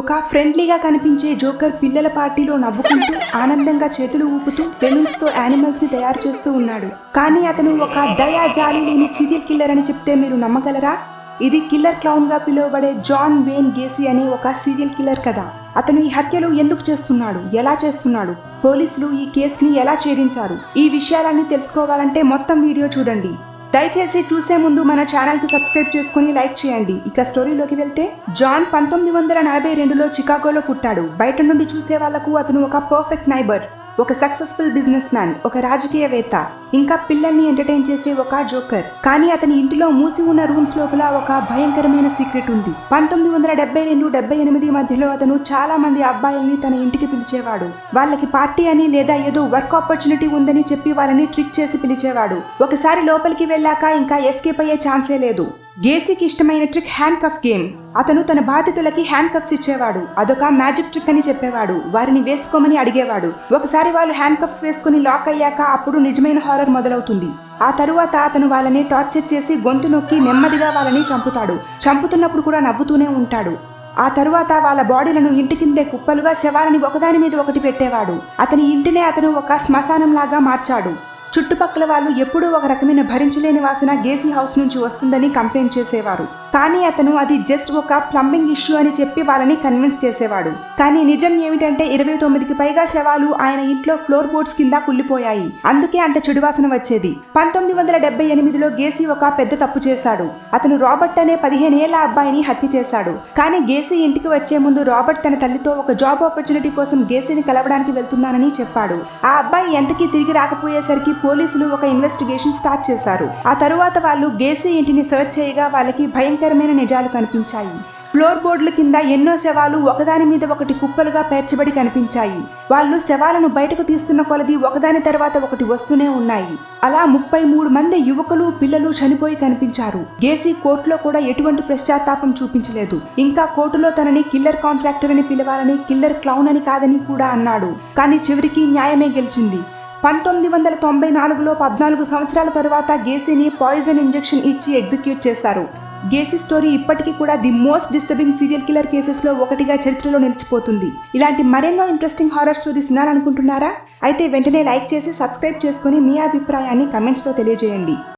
ఒక ఫ్రెండ్లీగా కనిపించే జోకర్ పిల్లల పార్టీలో నవ్వుకుంటూ ఆనందంగా చేతులు ఊపుతూ బెలూన్స్తో యానిమల్స్ని తయారు చేస్తూ ఉన్నాడు. కానీ అతను ఒక దయా జాలి లేని సీరియల్ కిల్లర్ అని చెప్తే మీరు నమ్మగలరా? ఇది కిల్లర్ క్లౌన్గా పిలువబడే జాన్ వేన్ గేసీ అనే ఒక సీరియల్ కిల్లర్ కదా. అతను ఈ హత్యలు ఎందుకు చేస్తున్నాడు? ఎలా చేస్తున్నాడు? పోలీసులు ఈ కేసుని ఎలా ఛేదించారు? ఈ విషయాలన్నీ తెలుసుకోవాలంటే మొత్తం వీడియో చూడండి. దయచేసి చూసే ముందు మన ఛానల్కి సబ్స్క్రైబ్ చేసుకుని లైక్ చేయండి. ఇక స్టోరీలోకి వెళ్తే జాన్ పంతొమ్మిది వందల నలభై రెండులో చికాగోలో పుట్టాడు. బయట నుండి చూసే వాళ్ళకు అతను ఒక పర్ఫెక్ట్ నైబర్. ఒక సక్సెస్ఫుల్ బిజినెస్ మ్యాన్ ఒక రాజకీయవేత్త ఇంకా పిల్లల్ని ఎంటర్టైన్ చేసే ఒక జోకర్ కానీ అతని ఇంటిలో మూసి ఉన్న రూమ్స్ లోపల ఒక భయంకరమైన సీక్రెట్ ఉంది. పంతొమ్మిది వందల డెబ్బై రెండు డెబ్బై ఎనిమిది మధ్యలో అతను చాలా మంది అబ్బాయిల్ని తన ఇంటికి పిలిచేవాడు. వాళ్ళకి పార్టీ అని లేదా ఏదో వర్క్ ఆపర్చునిటీ ఉందని చెప్పి వాళ్ళని ట్రిక్ చేసి పిలిచేవాడు. ఒకసారి లోపలికి వెళ్ళాక ఇంకా ఎస్కేప్ అయ్యే ఛాన్సే లేదు. గేసీకి ఇష్టమైన ట్రిక్ హ్యాండ్ కఫ్ గేమ్. అతను తన బాధితులకి హ్యాండ్ కఫ్స్ ఇచ్చేవాడు. అదొక మ్యాజిక్ ట్రిక్ అని చెప్పేవాడు. వారిని వేసుకోమని అడిగేవాడు. ఒకసారి వాళ్ళు హ్యాండ్ కఫ్స్ వేసుకుని లాక్ అయ్యాక అప్పుడు నిజమైన హారర్ మొదలవుతుంది. ఆ తరువాత అతను వాళ్ళని టార్చర్ చేసి గొంతు నొక్కి నెమ్మదిగా వాళ్ళని చంపుతాడు. చంపుతున్నప్పుడు కూడా నవ్వుతూనే ఉంటాడు. ఆ తరువాత వాళ్ళ బాడీలను ఇంటి కిందే కుప్పలుగా శవాలని ఒకదాని మీద ఒకటి పెట్టేవాడు. అతని ఇంటినే అతను ఒక శ్మశానంలాగా మార్చాడు. చుట్టుపక్కల వాళ్ళు ఎప్పుడూ ఒక రకమైన భరించలేని వాసన గేసీ హౌస్ నుంచి వస్తుందని కంప్లైంట్ చేసేవారు. కానీ అతను అది జస్ట్ ఒక ప్లంబింగ్ ఇష్యూ అని చెప్పి వాళ్ళని కన్విన్స్ చేసేవాడు. కానీ నిజం ఏమిటంటే ఇరవై తొమ్మిదికి పైగా శవాలు ఆయన ఇంట్లో ఫ్లోర్ బోర్డ్స్ కింద కుళ్ళిపోయాయి. అందుకే అంత చెడువాసన వచ్చేది. పంతొమ్మిది వందల డెబ్బై ఎనిమిదిలో గేసీ ఒక పెద్ద తప్పు చేశాడు. అతను రాబర్ట్ అనే పదిహేను ఏళ్ళ అబ్బాయిని హత్య చేశాడు. కానీ గేసీ ఇంటికి వచ్చే ముందు రాబర్ట్ తన తల్లితో ఒక జాబ్ ఆపర్చునిటీ కోసం గేసీని కలవడానికి వెళ్తున్నానని చెప్పాడు. ఆ అబ్బాయి ఎంతకీ తిరిగి రాకపోయేసరికి పోలీసులు ఒక ఇన్వెస్టిగేషన్ స్టార్ట్ చేశారు. ఆ తరువాత వాళ్ళు గేసీ ఇంటిని సర్చ్ చేయగా వాళ్ళకి భయంకరమైన నిజాలు కనిపించాయి. ఫ్లోర్ బోర్డుల కింద ఎన్నో శవాలు ఒకదాని మీద ఒకటి కుప్పలుగా పేర్చబడి కనిపించాయి. వాళ్ళు శవాలను బయటకు తీస్తున్న కొలది ఒకదాని తర్వాత ఒకటి వస్తూనే ఉన్నాయి. అలా ముప్పై మూడు మంది యువకులు పిల్లలు చనిపోయి కనిపించారు. గేసీ కోర్టులో కూడా ఎటువంటి పశ్చాత్తాపం చూపించలేదు. ఇంకా కోర్టులో తనని కిల్లర్ కాంట్రాక్టర్ అని పిలవాలని కిల్లర్ క్లౌన్ అని కాదని కూడా అన్నాడు. కానీ చివరికి న్యాయమే గెలిచింది. పంతొమ్మిది వందల తొంభై నాలుగులో పద్నాలుగు సంవత్సరాల తరువాత గేసీని పాయిజన్ ఇంజెక్షన్ ఇచ్చి ఎగ్జిక్యూట్ చేశారు. గేసీ స్టోరీ ఇప్పటికీ కూడా the most disturbing serial killer కేసెస్లో ఒకటిగా చరిత్రలో నిలిచిపోతుంది. ఇలాంటి మరెన్నో ఇంట్రెస్టింగ్ హారర్ స్టోరీస్ వినాలనుకుంటున్నారా? అయితే వెంటనే లైక్ చేసి సబ్స్క్రైబ్ చేసుకుని మీ అభిప్రాయాన్ని కమెంట్స్లో తెలియజేయండి.